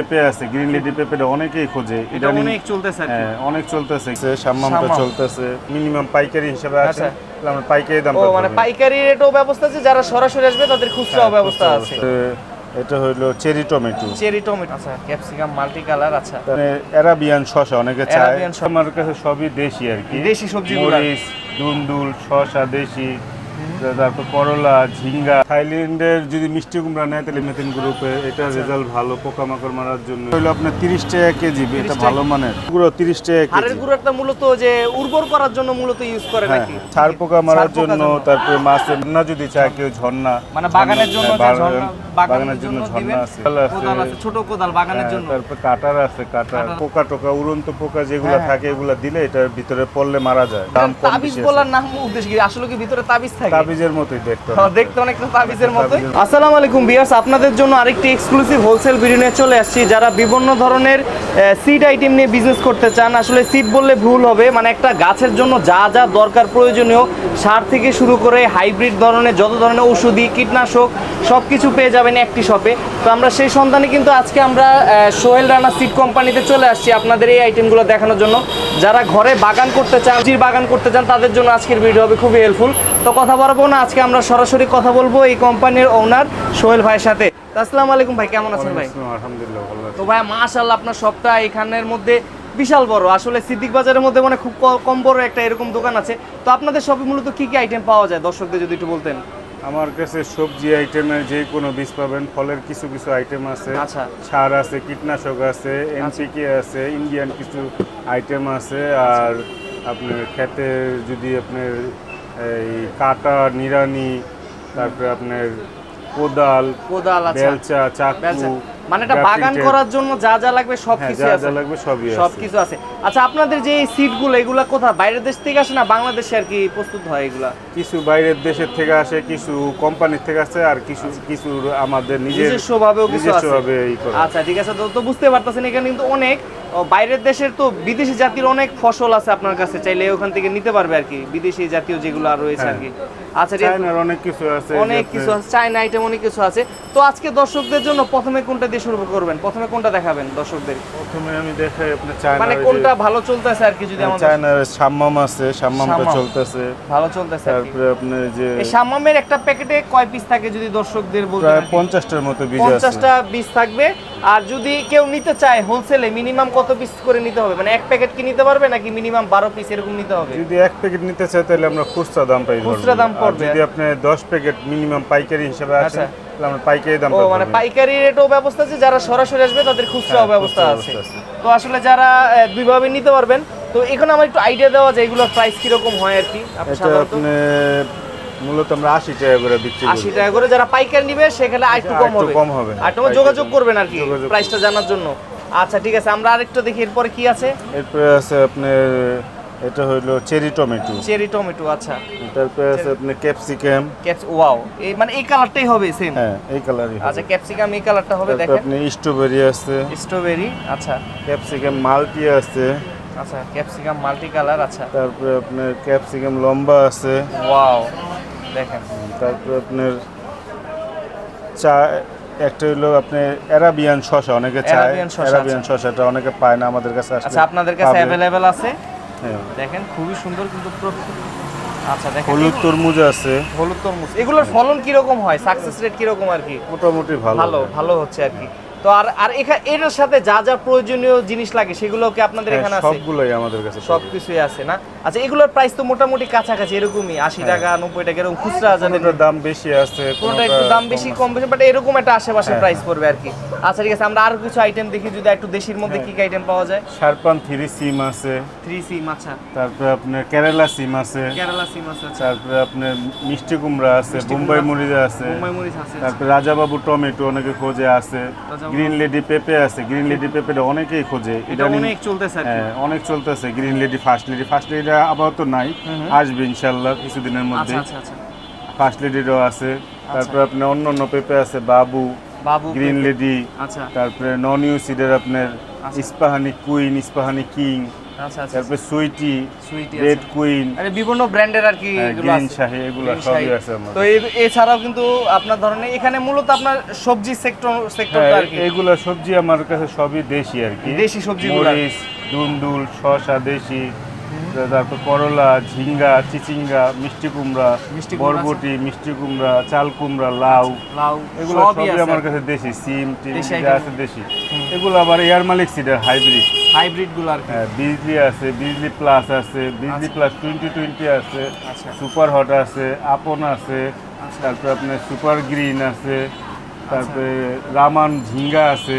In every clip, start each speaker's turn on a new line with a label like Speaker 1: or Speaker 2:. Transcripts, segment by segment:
Speaker 1: পেঁপে আছে green lady পেঁপেটা অনেকেই খোঁজে
Speaker 2: এটা অনেক চলতেছে
Speaker 1: হ্যাঁ অনেক চলতেছে চলতেছে মিনিমাম পাইকারি হিসেবে আছে
Speaker 2: আচ্ছা।
Speaker 1: আমরা পাইকারি দাম
Speaker 2: মানে পাইকারি রেটও ব্যবস্থা আছে যারা সরাসরি আসবে তাদের
Speaker 1: হ্যাঁ,
Speaker 2: খুচরাও ব্যবস্থা আছে।
Speaker 1: এটা হইল চেরি টমেটো।
Speaker 2: চেরি টমেটো আচ্ছা ক্যাপসিকাম মাল্টি কালার আচ্ছা।
Speaker 1: মানে অ্যারাবিয়ান শসা অনেকে চায়। আমার কাছে সবই দেশি আর কি।
Speaker 2: দেশি সবজিগুলা।
Speaker 1: মরিচ দুন্দুল শসা দেশি। তারপর করলা ঝিঙ্গা। থাইল্যান্ডের যদি মিষ্টি কুমড়া নেয় তাহলে মেথিন গ্রুপে এটা
Speaker 2: আচ্ছা।
Speaker 1: রেজাল্ট ভালো পোকামাকড় মারার জন্য। হইল আপনার তিরিশ টাকা কেজি এটা ভালো মানের। পুরো তিরিশ টাকা
Speaker 2: হাড়ের গুঁড়োটা মূলত যে উর্বর করার জন্য মূলত ইউজ করে
Speaker 1: হ্যাঁ
Speaker 2: নাকি?
Speaker 1: ছাড় পোকা মারার জন্য তারপরে মাছের না যদি চায় কেউ ঝর্ণা।
Speaker 2: মানে বাগানের জন্য
Speaker 1: হ্যাঁ, বাগানের জন্য ঝর্ণা আছে।
Speaker 2: ছোট কোদাল বাগানের
Speaker 1: হ্যাঁ,
Speaker 2: জন্য।
Speaker 1: তারপর কাটার আছে কাটার
Speaker 2: কাটার।
Speaker 1: পোকা টোকা উড়ন্ত পোকা যেগুলো
Speaker 2: হ্যাঁ,
Speaker 1: থাকে এগুলো দিলে এটার ভিতরে পড়লে মারা যায়।
Speaker 2: তাবিজ বলার নাম উদ্দেশ্য আসলে কি ভিতরে তাবিজ থাকে?
Speaker 1: তাবিজের মতোই দেখতে
Speaker 2: হ্যাঁ, দেখতে অনেকটা তাবিজের মতো আসসালামু আলাইকুম বিয়ার্স আপনাদের জন্য আরেকটি এক্সক্লুসিভ হোলসেল ভিডিও নিয়ে চলে আসছি। যারা বিভিন্ন ধরনের সিড আইটেম নিয়ে বিজনেস করতে চান, আসলে সিড বললে ভুল হবে। মানে একটা গাছের জন্য যা যা দরকার প্রয়োজনীয়, সার থেকে শুরু করে হাইব্রিড ধরনের যত ধরনের ওষুধি কীটনাশক সব কিছু পেয়ে যাবেন একটি শপে তো আমরা সেই সন্ধানে কিন্তু আজকে আমরা সোহেল রানা সিড কোম্পানিতে চলে আসছি আপনাদের এই আইটেমগুলো দেখানোর জন্য। যারা ঘরে বাগান করতে চান, সবজির বাগান করতে চান, তাদের জন্য আজকের ভিডিও হবে খুবই হেল্পফুল তো কথা বলব না, আজকে আমরা সরাসরি কথা বলব এই কোম্পানির ওনার সোহেল ভাইয়ের সাথে। আসসালামু আলাইকুম ভাই কেমন আছেন ভাই?
Speaker 1: আলহামদুলিল্লাহ ভালো আছি।
Speaker 2: তো ভাই মাশাআল্লাহ আপনার সবটা এখানের মধ্যে বিশাল বড়। আসলে সিদ্দিক বাজারের মধ্যে মানে খুব কম বড় একটা এরকম দোকান আছে। তো আপনাদের শপে মূলত কি কি আইটেম পাওয়া যায়? দর্শকদের যদি একটু বলতেন।
Speaker 1: আমার কাছে সবজি আইটেমের যে কোনো বীজ পাবেন। ফলের কিছু কিছু আইটেম আছে।
Speaker 2: আচ্ছা।
Speaker 1: সার আছে কীটনাশক আছে এনপিকে আছে ইন্ডিয়ান কিছু আইটেম আছে। আর আপনার খেতে যদি আপনার এই কাটা নিরানি তারপরে আপনার কোদাল
Speaker 2: কোদাল
Speaker 1: বেলচা চাকু।
Speaker 2: মানে এটা বাগান করার জন্য যা যা লাগবে সব
Speaker 1: হ্যাঁ
Speaker 2: আছে।
Speaker 1: যা লাগবে সবই আছে।
Speaker 2: সবকিছু আছে। আচ্ছা আপনাদের যে এই সিটগুলো এগুলা কোথায়? বাইরের দেশ থেকে আসে না বাংলাদেশে আর কি প্রস্তুত হয় এগুলা?
Speaker 1: কিছু বাইরের দেশের থেকে আসে কিছু কোম্পানির থেকে আসে আর কিছু কিছু আমাদের নিজের
Speaker 2: নিজস্বভাবেও কিছু আছে। আচ্ছা ঠিক আছে তো তো বুঝতে পারতেছেন এখানে কিন্তু অনেক বাইরের দেশের তো বিদেশি জাতির অনেক ফসল আছে আপনার কাছে চাইলে ওখান থেকে নিতে পারবে আর কি বিদেশি জাতীয় যেগুলো আর রয়েছে আর কি। আচ্ছা
Speaker 1: চায়নার অনেক কিছু আছে
Speaker 2: অনেক কিছু আছে চাইনা আইটেম অনেক কিছু আছে। তো আজকে দর্শকদের জন্য প্রথমে কোনটা দিয়ে শুরু করবেন। প্রথমে কোনটা দেখাবেন দর্শকদের?
Speaker 1: প্রথমে আমি দেখাই আপনার চায়নার
Speaker 2: মানে কোনটা ভালো চলতেছে আর কি যদি আমাদের
Speaker 1: চায়নার সাম্মাম আছে
Speaker 2: সাম্মাম।
Speaker 1: চলতেছে।
Speaker 2: ভালো চলতেছে
Speaker 1: তারপরে আপনার যে
Speaker 2: এই সামামের একটা প্যাকেটে কয় পিস থাকে যদি দর্শকদের বলতে
Speaker 1: প্রায় পঞ্চাশটার মতো বীজ আছে।
Speaker 2: পঞ্চাশটা পিস থাকবে। আর যদি কেউ নিতে চায় হোলসেলে মিনিমাম কত পিস করে নিতে হবে? মানে এক প্যাকেট কি নিতে পারবে নাকি মিনিমাম বারো পিস এরকম নিতে হবে?
Speaker 1: যদি এক প্যাকেট নিতে চায় তাহলে আমরা খুচরা দাম পাই
Speaker 2: খুচরা দাম পড়বে।
Speaker 1: যদি আপনি দশ প্যাকেট মিনিমাম পাইকারি হিসেবে
Speaker 2: আচ্ছা।
Speaker 1: পাইকারি দাম
Speaker 2: ও মানে পাইকারি রেটও ব্যবস্থা আছে যারা সরাসরি আসবে তাদের খুচরাও
Speaker 1: হ্যাঁ,
Speaker 2: ব্যবস্থা আছে। তো আসলে যারা দুইভাবে নিতে পারবেন। তো এখানে আমার একটু আইডিয়া দেওয়া যায় এগুলোর প্রাইস কীরকম হয় আর কি
Speaker 1: মূলত আমরা আশি টাকা করে বিক্রি
Speaker 2: আশি টাকা করে যারা পাইকারি নিবে সেখানে কম হবে।
Speaker 1: কম হবে।
Speaker 2: আর তোমার যোগাযোগ করবেন আর কি প্রাইসটা জানার জন্য। আচ্ছা ঠিক আছে আমরা আরেকটা দেখি এরপরে কি আছে?
Speaker 1: এরপরে আছে আপনার এটা হইল চেরি টমেটো।
Speaker 2: চেরি টমেটো আচ্ছা।
Speaker 1: তারপরে আছে আপনার ক্যাপসিকাম।
Speaker 2: ক্যাপস ওয়াও এই মানে এই কালারটাই হবে সেম
Speaker 1: হ্যাঁ এই কালারই
Speaker 2: আচ্ছা ক্যাপসিকাম এই কালারটা হবে দেখেন।
Speaker 1: আপনি স্ট্রবেরি আছে।
Speaker 2: স্ট্রবেরি আচ্ছা।
Speaker 1: ক্যাপসিকাম মাল্টি আছে।
Speaker 2: আচ্ছা ক্যাপসিকাম মাল্টি কালার আচ্ছা।
Speaker 1: তারপরে আপনার ক্যাপসিকাম লম্বা আছে।
Speaker 2: ওয়াও দেখেন।
Speaker 1: তারপরে আপনার চা একটা হলো আপনার অ্যারাবিয়ান শসা অনেকে চায়। অ্যারাবিয়ান
Speaker 2: আচ্ছা।
Speaker 1: শসাটা অনেকে পায় না আমাদের কাছে
Speaker 2: আচ্ছা আপনাদের কাছে। অ্যাভেলেবেল আছে। দেখেন খুবই সুন্দর কিন্তু আচ্ছা দেখেন
Speaker 1: হলুদ তরমুজ আছে।
Speaker 2: হলুদ তরমুজ। এগুলোর ফলন কীরকম হয়? সাকসেস রেট কীরকম আর কি?
Speaker 1: মোটামুটি ভালো।
Speaker 2: ভালো ভালো হচ্ছে আর কি। তো আর আর এখানে এর সাথে যা যা প্রয়োজনীয় জিনিস লাগে সেগুলো কি আপনাদের
Speaker 1: হ্যাঁ,
Speaker 2: এখানে আছে।
Speaker 1: সবগুলোই আমাদের কাছে
Speaker 2: সব কিছুই আছে না? আচ্ছা এগুলোর প্রাইস তো মোটামুটি কাছাকাছি এরকমই আশি টাকা নব্বই টাকা এরকম খুচরা যাদের
Speaker 1: কোনোটার দাম বেশি আছে
Speaker 2: কোনোটা একটু দাম বেশি কম বেশি বাট এরকম একটা আশেপাশে
Speaker 1: হ্যাঁ,
Speaker 2: প্রাইস পড়বে আর কি। আচ্ছা ঠিক আছে আমরা আরও কিছু আইটেম দেখি যদি একটু দেশির মধ্যে
Speaker 1: হ্যাঁ।
Speaker 2: কি কি আইটেম পাওয়া যায়?
Speaker 1: শারপান থ্রি সিম আছে।
Speaker 2: থ্রি সিম আচ্ছা।
Speaker 1: তারপরে আপনার কেরালা সিম আছে।
Speaker 2: কেরালা সিম আছে আচ্ছা।
Speaker 1: তারপরে আপনার মিষ্টি কুমড়া আছে বোম্বাই মরিচ আছে।
Speaker 2: মুম্বাই মরিচ আছে
Speaker 1: তারপরে রাজাবাবু টমেটো অনেকে খোঁজে আছে। গ্রিন লেডি পেপে আছে গ্রিন লেডি পেঁপেটা অনেকেই খোঁজে
Speaker 2: এটা অনেক চলতেছে
Speaker 1: হ্যাঁ অনেক চলতেছে green lady first lady first লেডিটা আপাতত নাই আসবে ইনশাল্লাহ কিছুদিনের মধ্যে
Speaker 2: আচ্ছা আচ্ছা আচ্ছা।
Speaker 1: ফার্স্ট লেডিরও আছে তারপর আপনি অন্য অন্য পেপে আছে বাবু
Speaker 2: বাবু
Speaker 1: গ্রিন লেডি
Speaker 2: আচ্ছা।
Speaker 1: তারপরে নন ইউ সিডের আপনার ইস্পাহানি কুইন ইস্পাহানি কিং
Speaker 2: আচ্ছা আচ্ছা
Speaker 1: তারপরে সুইটি
Speaker 2: সুইটি
Speaker 1: রেড কুইন।
Speaker 2: মানে বিভিন্ন ব্র্যান্ডের আর কি এগুলো
Speaker 1: গ্রিন
Speaker 2: আছে।
Speaker 1: শাহি এগুলো সবই আছে
Speaker 2: তো এছাড়াও কিন্তু আপনার ধরনের এখানে মূলত আপনার সবজি সেক্টর সেক্টর আর কি।
Speaker 1: এগুলো সবজি আমার কাছে সবই দেশি আর কি।
Speaker 2: দেশি সবজিগুলো।
Speaker 1: মরিচ দুন্দুল শসা দেশি। তারপর করলা ঝিঙ্গা চিচিঙ্গা মিষ্টি কুমড়া
Speaker 2: মিষ্টি
Speaker 1: বরবটি মিষ্টি কুমড়া চাল কুমড়া লাউ।
Speaker 2: লাউ
Speaker 1: এগুলো
Speaker 2: সবই
Speaker 1: আমার কাছে দেশি সিম টিম যা আছে দেশি। এগুলো আবার এয়ার মালিক সিডার হাইব্রিড
Speaker 2: হাইব্রিডগুলো আর
Speaker 1: হ্যাঁ বিজলি আছে বিজলি প্লাস আছে বিজলি প্লাস টোয়েন্টি টোয়েন্টি আছে
Speaker 2: আচ্ছা।
Speaker 1: সুপার হট আছে আপন আছে তারপরে আপনার সুপার গ্রিন আছে তারপরে রামান ঝিঙ্গা আছে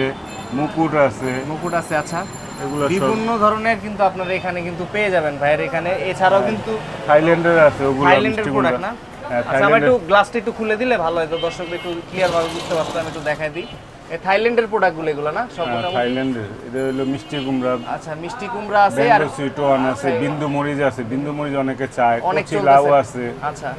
Speaker 1: মুকুট আছে।
Speaker 2: মুকুট আছে আচ্ছা।
Speaker 1: এগুলো
Speaker 2: বিভিন্ন ধরনের কিন্তু আপনারা এখানে কিন্তু পেয়ে যাবেন ভাইয়ের এখানে। এছাড়াও কিন্তু
Speaker 1: থাইল্যান্ডের আছে ওগুলো
Speaker 2: থাইল্যান্ডের প্রোডাক্ট না?
Speaker 1: হ্যাঁ
Speaker 2: আচ্ছা আমার একটু গ্লাসটা একটু খুলে দিলে ভালো হয় তো দর্শকদের একটু ক্লিয়ার ভাবে বুঝতে পারতো আমি একটু দেখাই দিই। এই থাইল্যান্ডের প্রোডাক্টগুলো এগুলো না? সব
Speaker 1: হ্যাঁ, থাইল্যান্ডের। এটা হলো মিষ্টি কুমড়া।
Speaker 2: আচ্ছা মিষ্টি কুমড়া আছে আর
Speaker 1: সুইট ওয়ান আছে বিন্দু মরিচ আছে। বিন্দু মরিচ অনেকে চায়
Speaker 2: অনেক
Speaker 1: লাউ আছে।
Speaker 2: আচ্ছা।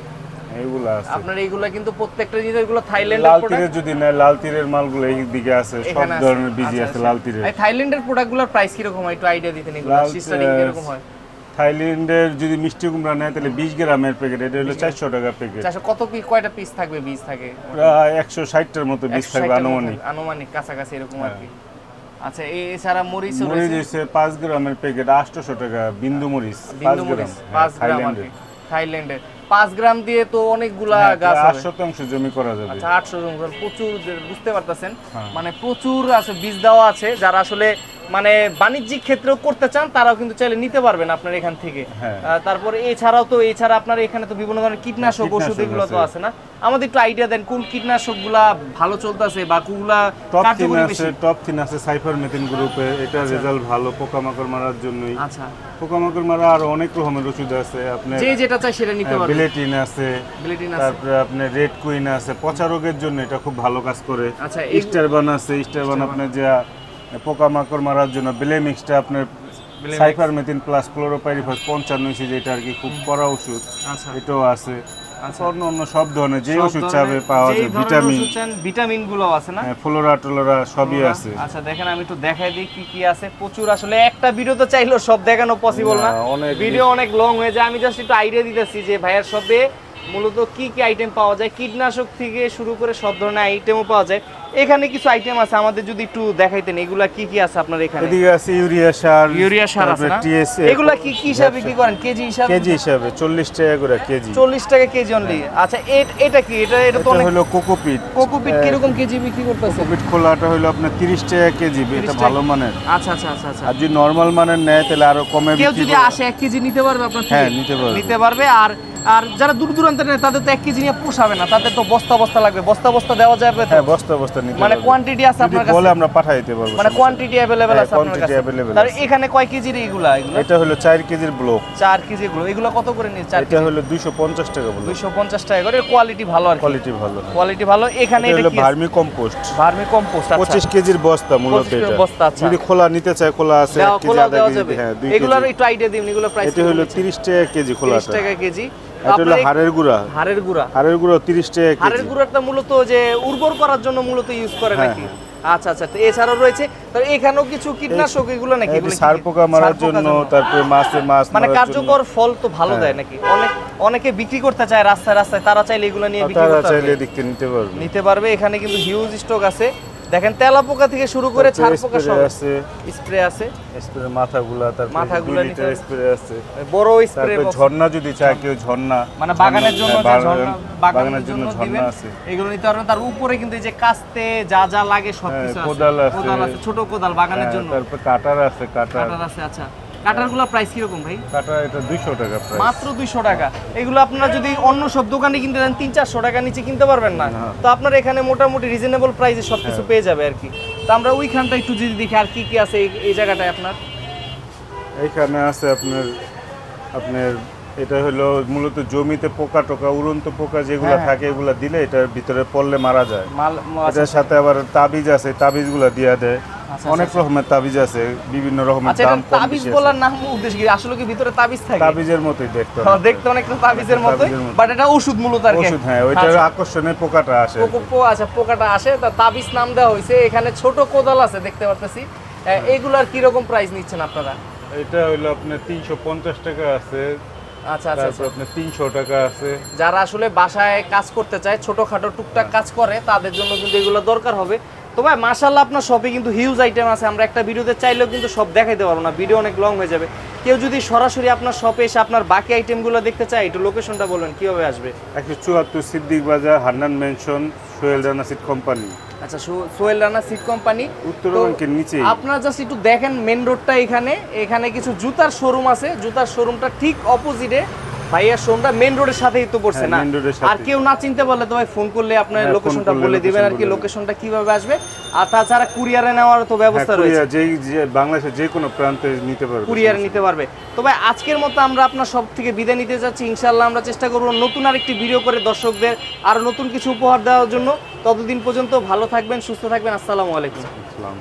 Speaker 1: এগুলো আছে।
Speaker 2: আপনার এইগুলো কিন্তু প্রত্যেকটা জিনিস এগুলো থাইল্যান্ডের
Speaker 1: লাল তীরের যদি নেয় লাল তীরের মালগুলো এই দিকে আছে সব ধরনের বিজি
Speaker 2: আচ্ছা,
Speaker 1: আছে
Speaker 2: আচ্ছা।
Speaker 1: লাল তীরের।
Speaker 2: থাইল্যান্ডের প্রোডাক্টগুলোর প্রাইস কীরকম হয়? একটু আইডিয়া দিতেন এগুলো। সিস্টারিং
Speaker 1: আহ,
Speaker 2: কীরকম হয়?
Speaker 1: থাইল্যান্ডের যদি মিষ্টি কুমড়া নেয় তাহলে বিশ গ্রামের প্যাকেট এটা হলো চারশো টাকা প্যাকেট
Speaker 2: চারশো কত পিস কয়টা পিস থাকবে বীজ থাকে?
Speaker 1: প্রায় একশো ষাটটার মতো বীজ থাকবে আনুমানিক।
Speaker 2: আনুমানিক কাছাকাছি এরকম আর কি আচ্ছা এছাড়া মরিচ
Speaker 1: মরিচ হচ্ছে পাঁচ গ্রামের প্যাকেট আটশোশো টাকা। বিন্দু মরিচ
Speaker 2: বিন্দু মরিচ
Speaker 1: হ্যাঁ,
Speaker 2: পাঁচ গ্রাম
Speaker 1: থাইল্যান্ডের
Speaker 2: থাইল্যান্ডের পাঁচ গ্রাম দিয়ে তো অনেকগুলা
Speaker 1: হ্যাঁ,
Speaker 2: গাছ
Speaker 1: আট শতাংশ জমি করা যাবে।
Speaker 2: আচ্ছা আটশো শতাংশ প্রচুর বুঝতে পারতেছেন।
Speaker 1: হ্যাঁ।
Speaker 2: মানে প্রচুর আছে বীজ দেওয়া আছে যারা আসলে মানে বাণিজ্যিক ক্ষেত্রেও করতে চান তারাও কিন্তু চাইলে নিতে পারবেন আপনার এখান থেকে।
Speaker 1: হ্যাঁ।
Speaker 2: তারপরে এছাড়াও তো এছাড়া আপনার এখানে তো বিভিন্ন ধরনের কীটনাশক
Speaker 1: কীটনাশক
Speaker 2: ওষুধ এগুলো তো
Speaker 1: আছে।
Speaker 2: না? আমাদের একটু আইডিয়া দেন কোন কীটনাশকগুলা ভালো চলতেছে বা কোনগুলা
Speaker 1: টপ থিন আছে টপ থিন আছে সাইফার মেথিন গ্রুপে এটা রেজাল্ট ভালো পোকামাকড় মারার জন্যই।
Speaker 2: আচ্ছা।
Speaker 1: পোকামাকড় মারা আরও অনেক রকমের ওষুধ আছে আপনি
Speaker 2: যে যেটা চাই সেটা নিতে পারবেন
Speaker 1: বিলেটিন আছে
Speaker 2: বিলিটিন আছে।
Speaker 1: তারপরে আপনার রেড কুইন আছে পচা রোগের জন্য এটা খুব ভালো কাজ করে।
Speaker 2: আচ্ছা এই
Speaker 1: স্টারবান আছে স্টারবান আপনার যে পোকামাকড় মারার জন্য বেলেমিক্সটা আপনার সাইফারমেথিন প্লাস ক্লোরোপাইরিফাস পঞ্চান্ন ইসি যেটা আর কি খুব কড়া ওষুধ।
Speaker 2: আচ্ছা।
Speaker 1: এটাও আছে।
Speaker 2: আচ্ছা।
Speaker 1: অন্য অন্য সব ধরনের যে ওষুধ চাবে পাওয়া যায় ভিটামিন।
Speaker 2: ভিটামিনগুলো আছে না?
Speaker 1: ফ্লোরা টোলোরা সবই আছে।
Speaker 2: আচ্ছা দেখেন আমি একটু দেখাই দিই কি কি আছে। প্রচুর আসলে একটা ভিডিও তো চাইলেও সব দেখানো পসিবল না। ভিডিও অনেক লং হয়ে যায়। আমি জাস্ট একটু আইডিয়া দিতেছি যে ভাইয়ার শপে মূলত কি কি আইটেম পাওয়া যায় কীটনাশক থেকে শুরু করে সব ধরনের আইটেমও পাওয়া যায়। এখানে কিছু আইটেম আছে আমাদের যদি একটু দেখাইতেন এগুলা কি কি আছে আপনার এখানে?
Speaker 1: এদিকে আছে ইউরিয়া সার
Speaker 2: ইউরিয়া সার আছে না?
Speaker 1: টিএসএ
Speaker 2: এগুলা কি কি হিসাবে বিক্রি করেন? কেজি হিসাবে?
Speaker 1: কেজি হিসাবে চল্লিশ টাকা করে কেজি।
Speaker 2: চল্লিশ টাকা কেজি অনলি আচ্ছা এ- এটা কি? এটা এটা তো অনেক
Speaker 1: হলো কোকোপিট।
Speaker 2: কোকোপিট কি রকম কেজি বিক্রি করতেছে?
Speaker 1: কোকোপিট খোলাটা হলো আপনার তিরিশ টাকা কেজি এটা ভালো মানের।
Speaker 2: আচ্ছা আচ্ছা আচ্ছা আচ্ছা।
Speaker 1: আর যদি নরমাল মানের নেয় তাহলে আরও কমে বিক্রি
Speaker 2: কেউ
Speaker 1: যদি
Speaker 2: আসে এক কেজি নিতে পারবে আপনার থেকে?
Speaker 1: হ্যাঁ, নিতে পারবে।
Speaker 2: নিতে পারবে আর আর যারা দূর দূরান্তে নেয় তাদের তো এক কেজি নিয়ে পোষাবে না তাদের তো বস্তা বস্তা লাগবে। বস্তা বস্তা দেওয়া যাবে
Speaker 1: হ্যাঁ বস্তা বস্তা নিতে
Speaker 2: মানে কোয়ান্টিটি আছে আপনার
Speaker 1: বলে আমরা পাঠাই দিতে পারব
Speaker 2: মানে কোয়ান্টিটি
Speaker 1: হ্যাঁ,
Speaker 2: আছে আপনার কাছে।
Speaker 1: available
Speaker 2: তাহলে
Speaker 1: আছে।
Speaker 2: এখানে কয় কেজির এগুলো?
Speaker 1: নেই। এটা হলো চার কেজির ব্লক
Speaker 2: চার কেজি এগুলো এগুলো কত করে নিয়ে? চার
Speaker 1: এটা হলো দুইশো পঞ্চাশ টাকা ব্লক
Speaker 2: দুইশো পঞ্চাশ টাকা করে। কোয়ালিটি ভালো আর
Speaker 1: কোয়ালিটি ভালো
Speaker 2: কোয়ালিটি ভালো। এখানে
Speaker 1: এটা
Speaker 2: এটা
Speaker 1: হলো
Speaker 2: কি
Speaker 1: ভার্মি কম্পোস্ট
Speaker 2: ভার্মি কম্পোস্ট আচ্ছা।
Speaker 1: পঁচিশ কেজির বস্তা মূলত
Speaker 2: 25
Speaker 1: এটা।
Speaker 2: বস্তা, আচ্ছা।
Speaker 1: যদি খোলা নিতে চায় খোলা আছে এক
Speaker 2: দেওয়া
Speaker 1: কেজি
Speaker 2: খোলা
Speaker 1: আধা কেজি হ্যাঁ দুই
Speaker 2: এগুলোর
Speaker 1: কেজি।
Speaker 2: একটু আইডিয়া দিন এগুলো প্রাইস
Speaker 1: এটা হলো তিরিশ টাকা কেজি
Speaker 2: তিরিশ
Speaker 1: খোলাটা
Speaker 2: টাকা কেজি।
Speaker 1: এটা হলো হাড়ের গুঁড়া।
Speaker 2: হাড়ের গুঁড়া।
Speaker 1: হাড়ের গুঁড়ো তিরিশ টাকা
Speaker 2: হাড়ের গুঁড়াটা মূলত যে উর্বর করার জন্য মূলত ইউজ করে
Speaker 1: হ্যাঁ,
Speaker 2: নাকি? আচ্ছা আচ্ছা তো এছাড়াও রয়েছে। তো এখানেও কিছু কীটনাশক এগুলো নাকি এগুলো
Speaker 1: সার পোকা মারার জন্য তারপরে মাছে মাছ
Speaker 2: মানে কার্যকর ফল তো ভালো
Speaker 1: হ্যাঁ।
Speaker 2: দেয় নাকি? অনেক অনেকে বিক্রি করতে চায় রাস্তায় রাস্তায় তারা চাইলে এগুলো নিয়ে বিক্রি করতে
Speaker 1: চাইলে নিতে পারবে।
Speaker 2: নিতে পারবে এখানে কিন্তু হিউজ স্টক আছে। দেখেন তেলা পোকা থেকে শুরু করে ছাড় পোকা সব
Speaker 1: আছে।
Speaker 2: স্প্রে আছে।
Speaker 1: স্প্রে মাথাগুলা তার
Speaker 2: মাথাগুলা নিতে
Speaker 1: লিটার স্প্রে আছে।
Speaker 2: বড় স্প্রে
Speaker 1: তারপর ঝর্ণা যদি চায় কেউ ঝর্ণা।
Speaker 2: মানে বাগানের জন্য
Speaker 1: হ্যাঁ,
Speaker 2: ঝর্ণা বাগানের জন্য
Speaker 1: ঝর্ণা আছে
Speaker 2: এগুলো নিতে পারবেন। তার উপরে কিন্তু এই যে কাস্তে যা যা লাগে সব
Speaker 1: কিছু
Speaker 2: আছে।
Speaker 1: কোদাল আছে।
Speaker 2: ছোট কোদাল বাগানের
Speaker 1: হ্যাঁ,
Speaker 2: জন্য।
Speaker 1: তারপর কাটার আছে কাটার।
Speaker 2: কাটার আছে আচ্ছা। কাটারগুলো প্রাইস কীরকম ভাই?
Speaker 1: কাটার এটা দুইশো টাকা প্রাইস
Speaker 2: মাত্র দুইশো টাকা। এগুলো আপনারা যদি অন্য সব দোকানে কিনতে দেন তিন চারশো টাকা নিচে কিনতে পারবেন না।
Speaker 1: না।
Speaker 2: তো আপনার এখানে মোটামুটি রিজনেবল প্রাইসে সব কিছু পেয়ে যাবে আর কি তো আমরা ওইখানটা একটু যদি দেখি আর কি কি আছে এই- এই জায়গাটায় আপনার।
Speaker 1: এইখানে আছে আপনার আপনার এটা হলো মূলত জমিতে পোকা টোকা উড়ন্ত পোকা যেগুলো
Speaker 2: হ্যাঁ।
Speaker 1: থাকে এগুলো দিলে এটার ভিতরে পড়লে মারা যায়। এটার সাথে আবার তাবিজ আছে তাবিজগুলো দিয়া দেয়।
Speaker 2: আচ্ছা,
Speaker 1: অনেক রকমের তাবিজ আছে বিভিন্ন রকমের
Speaker 2: আচ্ছা
Speaker 1: দাম
Speaker 2: তাবিজ বলার নাম উদ্দেশ্য কি? আসলে কি ভিতরে তাবিজ থাকে?
Speaker 1: তাবিজের মতোই দেখতে
Speaker 2: হ্যাঁ, দেখতে অনেকটা তাবিজের মতোই বাট এটা ওষুধ মূলত আর কি।
Speaker 1: ওষুধ হ্যাঁ ওইটার
Speaker 2: আচ্ছা।
Speaker 1: আকর্ষণে পোকাটা আসে।
Speaker 2: পো- আচ্ছা পোকাটা আসে। তা তাবিজ নাম দেওয়া হয়েছে। এখানে ছোট কোদাল আছে দেখতে পারতেছি। এগুলার কি রকম প্রাইস নিচ্ছেন আপনারা?
Speaker 1: এটা হলো আপনার তিনশো পঞ্চাশ টাকা আছে।
Speaker 2: আচ্ছা আচ্ছা
Speaker 1: তারপর আপনার তিনশো টাকা আছে।
Speaker 2: যারা আসলে বাসায় কাজ করতে চায় ছোটখাটো টুকটাক কাজ করে তাদের জন্য কিন্তু এগুলো দরকার হবে। তো ভাই মাশাল্লাহ আপনার শপে কিন্তু হিউজ আইটেম আছে। আমরা একটা ভিডিওতে চাইলেও কিন্তু সব দেখাইতে পারব না। ভিডিও অনেক লং হয়ে যাবে। কেউ যদি সরাসরি আপনার শপে এসে আপনার বাকি আইটেমগুলো দেখতে চায় একটু লোকেশনটা বলবেন কীভাবে আসবে?
Speaker 1: একশো চুয়াত্তর Siddique Bazar Hannan mansion Sohel Rana seat company
Speaker 2: আচ্ছা সোহেল রানা সিট কোম্পানি
Speaker 1: উত্তর নিচে।
Speaker 2: আপনারা জাস্ট একটু দেখেন মেন রোডটা এখানে। এখানে কিছু জুতার শোরুম আছে। জুতার শোরুমটা ঠিক অপোজিটে ভাইয়ার শোরুমটা মেন রোডের সাথেই তো পড়ছে
Speaker 1: হ্যাঁ,
Speaker 2: না? আর কেউ না চিনতে পারলে তো ভাই ফোন করলে আপনার
Speaker 1: হ্যাঁ,
Speaker 2: লোকেশনটা বলে দিবেন আর কি লোকেশনটা কীভাবে আসবে? আর তাছাড়া কুরিয়ারে নেওয়ার তো
Speaker 1: হ্যাঁ,
Speaker 2: ব্যবস্থা রয়েছে।
Speaker 1: যেই যে বাংলাদেশের যে কোনো প্রান্তে নিতে পারবে
Speaker 2: কুরিয়ারে নিতে পারবে। তো ভাই আজকের মতো আমরা আপনার সব থেকে বিদায় নিতে যাচ্ছি। ইনশাল্লাহ আমরা চেষ্টা করব নতুন আরেকটি ভিডিও করে দর্শকদের আর নতুন কিছু উপহার দেওয়ার জন্য। ততদিন পর্যন্ত ভালো থাকবেন সুস্থ থাকবেন। আসসালামু আলাইকুম।
Speaker 1: আসসালাম